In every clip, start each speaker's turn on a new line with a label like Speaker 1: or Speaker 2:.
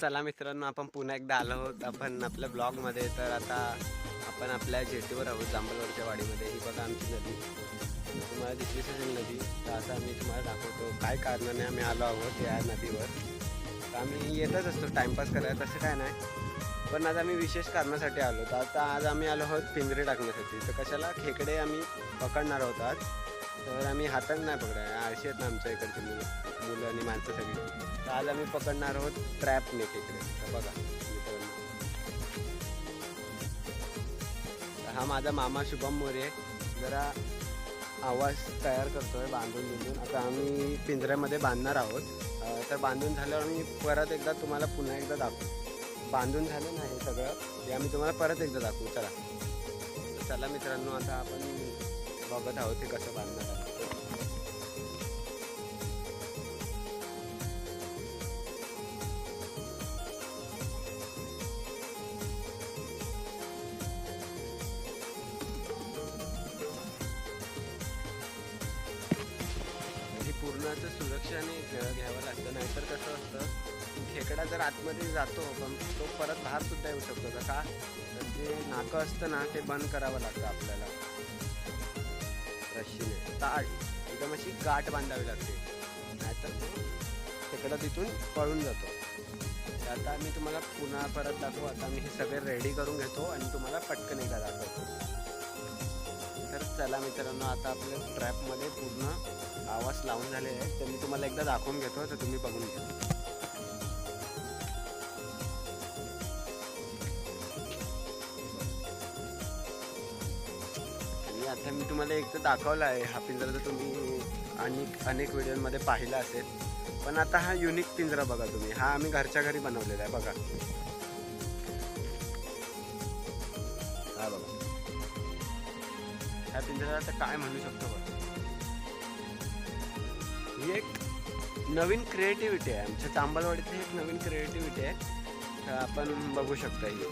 Speaker 1: चला मित्रांनो आपण पुन्हा एकदा आलो आहोत. आपण आपल्या ब्लॉगमध्ये. तर आता आपण आपल्या जेटीवर आहोत जांभलवरच्या वाडीमध्ये. ही बघा आमची नदी. तुम्हाला दिसली असेल नदी. तर आता आम्ही तुम्हाला दाखवतो काय कारणाने आम्ही आलो आहोत या नदीवर. तर आम्ही येतच असतो टाईमपास करायला. तसं काय नाही. पण आज आम्ही विशेष कारणासाठी आलो. तर आता आज आम्ही आलो आहोत पिंजरे टाकण्यासाठी. तर कशाला खेकडे आम्ही पकडणार आहोत आज. तर आम्ही हाताने नाही पकडाय. आळशी आहेत ना आमच्या इकडची मुलं. मुलं आणि माणसं सगळी. आज आम्ही पकडणार आहोत ट्रॅपने खेकडे तर बघा मित्रांनो. हा माझा मामा शुभम मोरे जरा आवाज तयार करतोय बांधून बिंधून. आता आम्ही पिंजऱ्यामध्ये बांधणार आहोत. तर बांधून झाल्यावर आम्ही परत एकदा तुम्हाला पुन्हा एकदा दाखवू. बांधून झालं ना हे सगळं ते आम्ही तुम्हाला परत एकदा दाखवू. चला. चला मित्रांनो आता आपण बघत आहोत ते कसं बांधलं आहे म्हणजे पूर्णचं सुरक्षाने घ- घ्यावं लागतं नाहीतर कसं असतं खेकडा जर आतमध्ये जातो पण तो परत बाहेर सुद्धा येऊ शकतो. का तर जे नाकं असतं ना ते बंद करावं लागतं आपल्याला. ताट एकदम अशी गाठ बांधावी लागते. नाहीतर तिकडं तिथून पळून जातो. तर आता मी तुम्हाला पुन्हा परत दाखवू. आता मी हे सगळे रेडी करून घेतो आणि तुम्हाला पटकन एकदा दाखवतो. तर चला मित्रांनो आता आपल्या ट्रॅपमध्ये पूर्ण आवाज लावून झालेला आहे. तर मी तुम्हाला एकदा दाखवून घेतो तर तुम्ही बघून घ्या. आता मी तुम्हाला एक तर दाखवला आहे हा पिंजरा तर तुम्ही अनेक अनेक व्हिडिओमध्ये पाहिला असेल. पण आता हा युनिक पिंजरा बघा तुम्ही. हा आम्ही घरच्या घरी बनवलेला आहे बघा. हा बघा. ह्या पिंजऱ्याला आता काय म्हणू शकतो बघा. ही एक नवीन क्रिएटिव्हिटी आहे. आमच्या चांबलवाडीतली एक नवीन क्रिएटिव्हिटी आहे. आपण बघू शकता ही.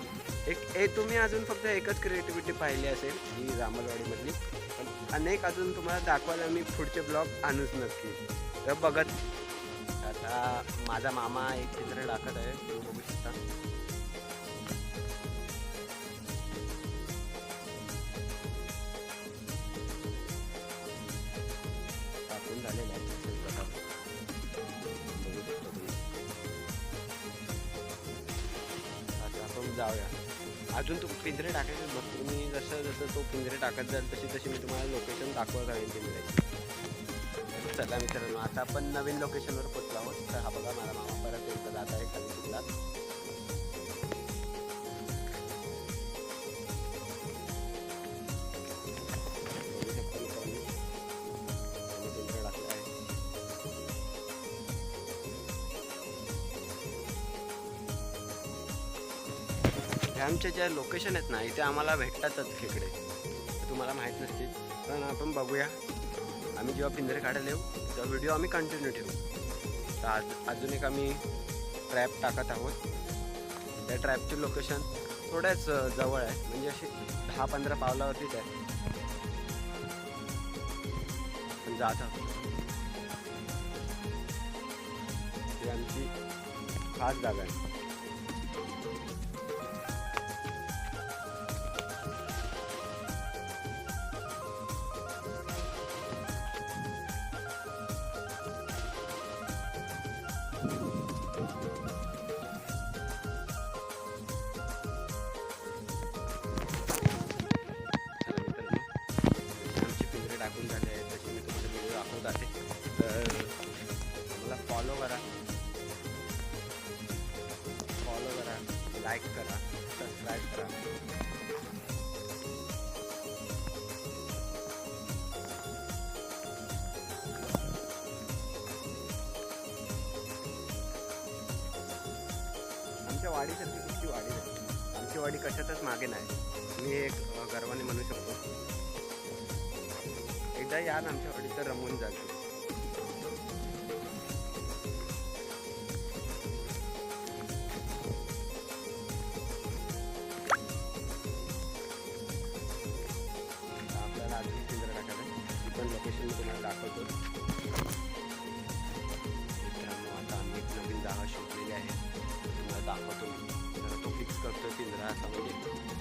Speaker 1: एक ए तुम्ही अजून फक्त एकच क्रिएटिव्हिटी पाहिली असेल ही रामलवाडीमधली. पण अनेक अजून तुम्हाला दाखवायला मी पुढचे ब्लॉग आणूच नक्की. तर बघत. आता माझा मामा एक चित्र टाकत आहे तुम्ही बघू शकता. जाऊया. अजून तू पिंजरे टाकायचे बघ. तुम्ही जसं जसं तो पिंजरे टाकत जाल तशी तशी मी तुम्हाला लोकेशन दाखवत राहील पिंजऱ्याची चला मित्रांनो आता आपण नवीन लोकेशनवर पोचलो आहोत. तर हा बघा मला मामा परत एकदा जात आहे खाली हे आमच्या ज्या लोकेशन आहेत ना इथे आम्हाला भेटतातच खेकडे. तुम्हाला माहीत नसतील पण आपण बघूया. आम्ही जेव्हा पिंजरे काढायला येऊ तेव्हा व्हिडिओ आम्ही कंटिन्यू ठेवू. तर आज अजून एक आम्ही ट्रॅप टाकत आहोत. त्या ट्रॅपची लोकेशन थोड्याच जवळ आहे. म्हणजे अशी दहा पंधरा पावलावरतीच आहे. पण जात आहोत. आमची खास जागा आहे. लाईक करा सबस्क्राईब करा. आमच्या वाडीसारखी तुमची वाडी आहे. आमची वाडी कशातच मागे नाही. मी एक गर्वाने म्हणू शकतो. एकदा या ना आमच्या वाडीत तर रमून जातो पण लोकेशन तुम्हाला दाखवतो. मित्रांनो आता आम्ही एक नवीन जागा शोधलेली आहे. तुम्हाला दाखवतो मी. तो फिक्स करतो पिंजरा असा म्हणजे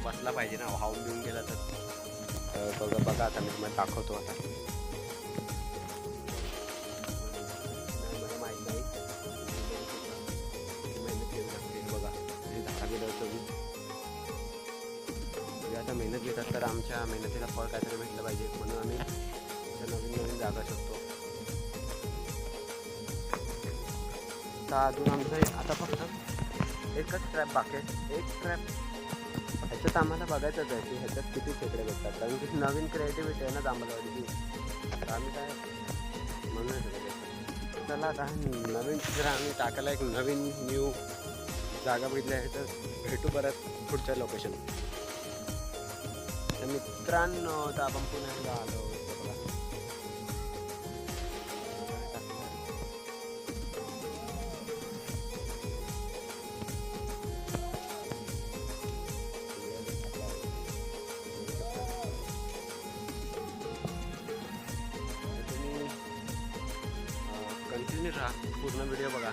Speaker 1: बसला पाहिजे ना हाऊन देऊन गेला तर. बघा बघा आता मी तुम्हाला दाखवतो आता मेहनत घेतात तर आमच्या मेहनतीला फळ काहीतरी भेटलं पाहिजे म्हणून आम्ही इथं नवीन नवीन जागा शकतो तर अजून आमचं आता फक्त एकच ट्रॅप बाकी आहे. एक ट्रॅप ह्याच्यात आम्हाला बघायचंच आहे की ह्याच्यात किती खेकडे भेटतात. कारण की नवीन क्रिएटिव्हिटी आहे ना जांभळवाडीची तर आम्ही काय म्हणून चला आता नवीन जर आम्ही टाकायला एक नवीन न्यू जागा बघितली आहे तर भेटू परत पुढच्या लोकेशन तर मित्रांनो तर आपण पुण्याला आलो. पूर्ण व्हिडिओ बघा.